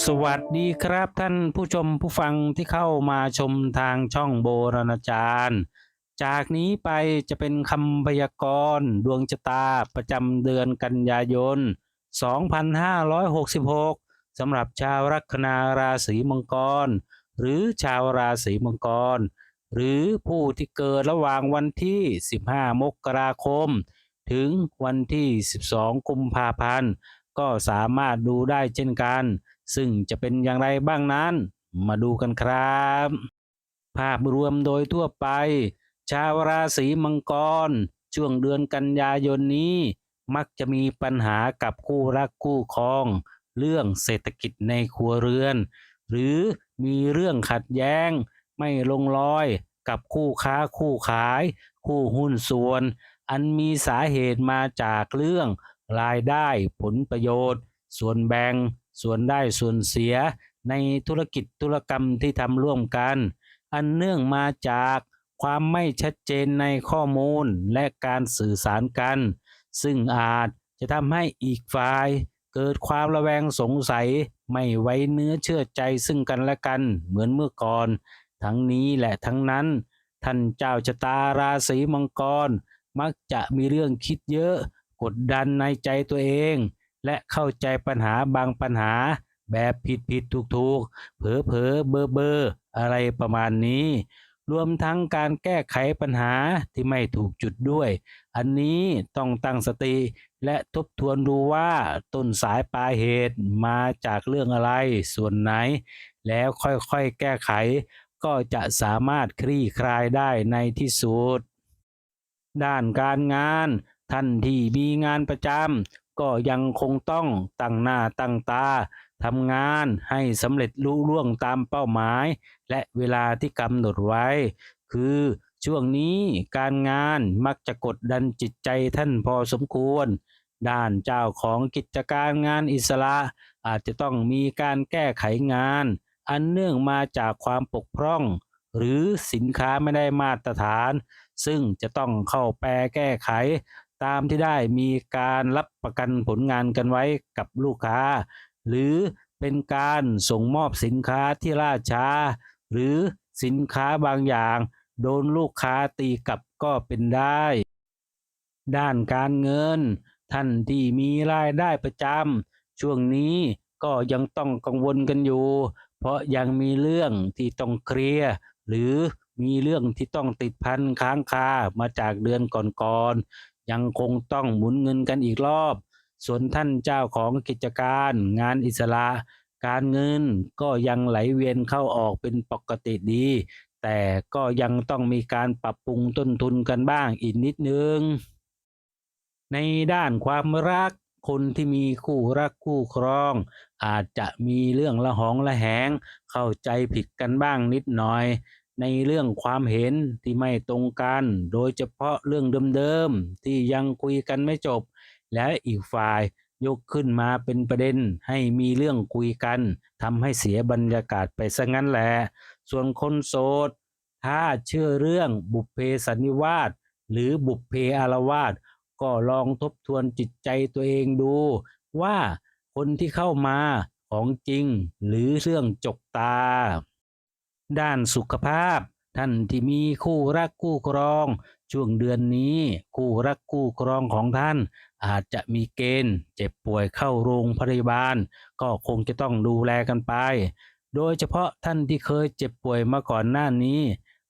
สวัสดีครับท่านผู้ชมผู้ฟังที่เข้ามาชมทางช่องโบราณจารย์ จากนี้ไปจะเป็นคำพยากรณ์ดวงชะตาประจำเดือนกันยายน 2566 สำหรับชาวลัคนาราศีมังกร หรือชาวราศีมังกร หรือผู้ที่เกิดระหว่างวันที่ 15 มกราคม ถึงวันที่ 12 กุมภาพันธ์ ก็สามารถดูได้เช่นกัน ซึ่งจะเป็นอย่างไรบ้างนั้น มาดูกันครับ ภาพรวมโดยทั่วไป ชาวราศีมังกร ช่วงเดือนกันยายนนี้ มักจะมีปัญหากับคู่รักคู่ครอง เรื่องเศรษฐกิจในครัวเรือน หรือมีเรื่องขัดแย้ง ไม่ลงรอยกับคู่ค้าคู่ขาย คู่หุ้นส่วน อันมีสาเหตุมาจากเรื่องรายได้ผลประโยชน์ ส่วนแบ่ง ส่วนได้ส่วนเสียในธุรกิจธุรกรรมที่ทำร่วมกัน อันเนื่องมาจากความไม่ชัดเจนในข้อมูลและการสื่อสารกัน ซึ่งอาจจะทำให้อีกฝ่าย เกิดความระแวงสงสัยไม่ไว้เนื้อเชื่อใจซึ่งกันและกันเหมือนเมื่อก่อน ทั้งนี้และทั้งนั้น ท่านเจ้าชะตาราศีมังกร มักจะมีเรื่องคิดเยอะ กดดันในใจตัวเอง และเข้าใจปัญหาบางปัญหาแบบผิดผิดถูกถูกเผลอเผลอเบอเบออะไรประมาณนี้ รวมทั้งการแก้ไขปัญหาที่ไม่ถูกจุดด้วย อันนี้ต้องตั้งสติและทบทวนดูว่าต้นสายปลายเหตุมาจากเรื่องอะไรส่วนไหน แล้วค่อยๆแก้ไข ก็จะสามารถคลี่คลายได้ในที่สุด ด้านการงานท่านที่มีงานประจำ ก็ยังคงต้องตั้งหน้าตั้งตาทำงานให้สำเร็จลุล่วงตามเป้าหมาย และเวลาที่กำหนดไว้ คือช่วงนี้การงานมักจะกดดันจิตใจท่านพอสมควร ด้านเจ้าของกิจการงานอิสระอาจจะต้องมีการแก้ไขงาน อันเนื่องมาจากความปกพร่อง หรือสินค้าไม่ได้มาตรฐาน ซึ่งจะต้องเข้าแปลแก้ไข ตามที่ได้มีการรับประกันผลงานกันไว้กับลูกค้า หรือเป็นการส่งมอบสินค้าที่ล่าช้า หรือสินค้าบางอย่าง โดนลูกค้าตีกลับก็เป็นได้ ด้านการเงิน ท่านที่มีรายได้ประจำช่วงนี้ก็ยังต้องกังวลกันอยู่ เพราะยังมีเรื่องที่ต้องเคลียร์หรือมีเรื่องที่ต้องติดพันค้างคามาจากเดือนก่อนๆ ยังคงต้องหมุนเงินกันอีกรอบ ส่วนท่านเจ้าของกิจการ งานอิสระ การเงินก็ยังไหลเวียนเข้าออกเป็นปกติดี แต่ก็ยังต้องมีการปรับปรุงต้นทุนกันบ้างอีกนิดนึง ในด้านความรักคนที่มีคู่รักคู่ครอง อาจจะมีเรื่องละหองละแหง เข้าใจผิดกันบ้างนิดหน่อย ในเรื่องความเห็นที่ไม่ตรงกัน โดยเฉพาะเรื่องเดิมๆที่ยังคุยกันไม่จบ และอีกฝ่ายยกขึ้นมาเป็นประเด็นให้มีเรื่องคุยกันทำให้เสียบรรยากาศไปซะงั้นแหละ ส่วนคนโสด ถ้าเชื่อเรื่องบุพเพสันนิวาสหรือบุพเพอารวาสก็ลองทบทวนจิตใจตัวเองดู ว่าคนที่เข้ามาของจริงหรือเรื่องจกตา ด้านสุขภาพ ท่านที่มีคู่รักคู่ครอง ช่วงเดือนนี้คู่รักคู่ครองของท่าน อาจจะมีเกณฑ์เจ็บป่วยเข้าโรงพยาบาล ก็คงจะต้องดูแลกันไป โดยเฉพาะท่านที่เคยเจ็บป่วยมาก่อนหน้านี้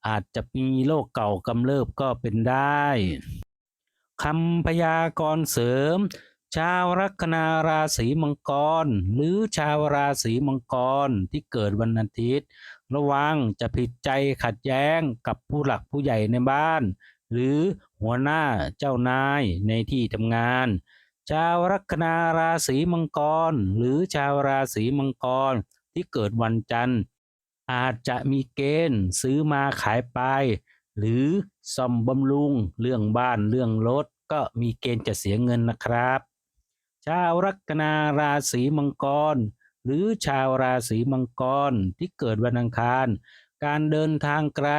อาจจะมีโรคเก่ากำเริบก็เป็นได้คำพยากรณ์เสริม ชาวลัคนาราศีมังกร หรือชาวราศีมังกรที่เกิดวันอาทิตย์ ระวังจะผิดใจขัดแย้งกับผู้หลักผู้ใหญ่ในบ้าน หรือหัวหน้าเจ้านายในที่ทำงาน ชาวลัคนาราศีมังกร หรือชาวราศีมังกรที่เกิดวันจันทร์ อาจจะมีเกณฑ์ซื้อมาขายไป หรือซ่อมบำรุงเรื่องบ้านเรื่องรถก็มีเกณฑ์จะเสียเงินนะครับ ชาวลัคนาราศีมังกร หรือชาวราศีมังกรที่เกิดวันอังคาร การเดินทางไกล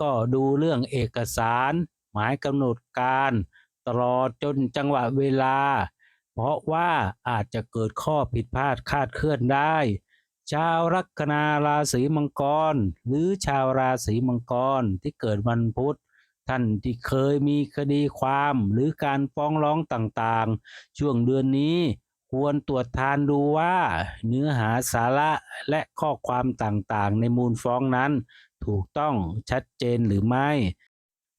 ก็ดูเรื่องเอกสาร หมายกำหนดการ ตลอดจนจังหวะเวลา เพราะว่าอาจจะเกิดข้อผิดพลาดคาดเคลื่อนได้ ชาวลัคนาราศีมังกร หรือชาวราศีมังกรที่เกิดวันพุธ ท่านที่เคยมีคดีความหรือการฟ้องร้องต่างๆ ช่วงเดือนนี้ควรตรวจทานดูว่า เนื้อหาสาระและข้อความต่างๆ ในมูลฟ้องนั้น ถูกต้องชัดเจนหรือไม่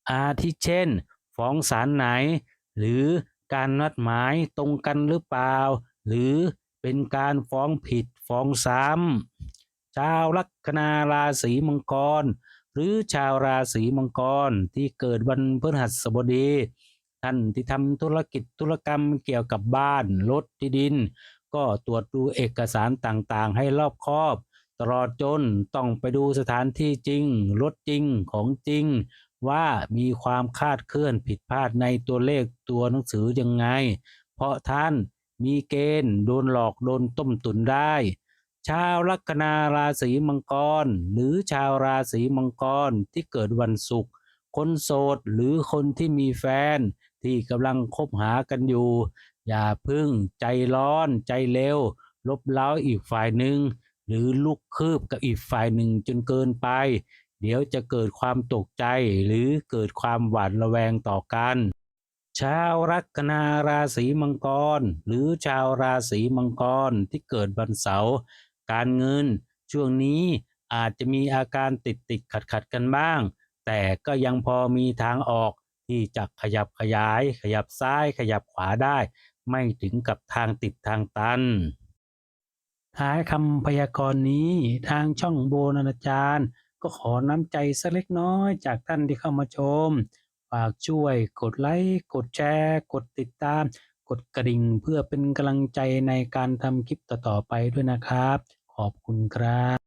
อาทิเช่น ฟ้องศาลไหน หรือการนัดหมายตรงกันหรือเปล่า หรือเป็นการฟ้องผิดฟ้องซ้ำชาวลัคนาราศีมังกร หรือชาวราศีมังกรที่เกิดวันพฤหัสบดี ท่านที่ทำธุรกิจธุรกรรมเกี่ยวกับบ้านรถที่ดิน ก็ตรวจดูเอกสารต่างๆ ให้รอบคอบ ตลอดจนต้องไปดูสถานที่จริงรถจริงของจริง ว่ามีความคาดเคลื่อนผิดพลาดในตัวเลขตัวหนังสือยังไง เพราะท่านมีเกณฑ์โดนหลอกโดนต้มตุนได้ ชาวลัคนาราศีมังกร หรือชาวราศีมังกรที่เกิดวันศุกร์คนโสดหรือคนที่มีแฟนที่กำลังคบหากันอยู่ อย่าพึ่งใจร้อนใจเร็ว ลบเล้าอีกฝ่ายหนึ่ง หรือลุกคืบกับอีกฝ่ายหนึ่งจนเกินไป เดี๋ยวจะเกิดความตกใจหรือเกิดความหวาดระแวงต่อกันชาวลัคนาราศีมังกร หรือชาวราศีมังกรที่เกิดวันเสาร์ การเงิน ช่วงนี้อาจจะมีอาการติดติดขัดขัดกันบ้าง แต่ก็ยังพอมีทางออกที่จะขยับขยาย ขยับซ้ายขยับขวาได้ ไม่ถึงกับทางติดทางตัน ท้ายคำพยากรณ์นี้ทางช่องโบนานาจารย์ ก็ขอน้ำใจสักเล็กน้อยจากท่านที่เข้ามาชม ฝากช่วยกดไลค์กดแชร์ กดติดตาม กดกระดิ่งเพื่อเป็นกำลังใจในการทำคลิปต่อๆไปด้วยนะครับ ขอบคุณครับ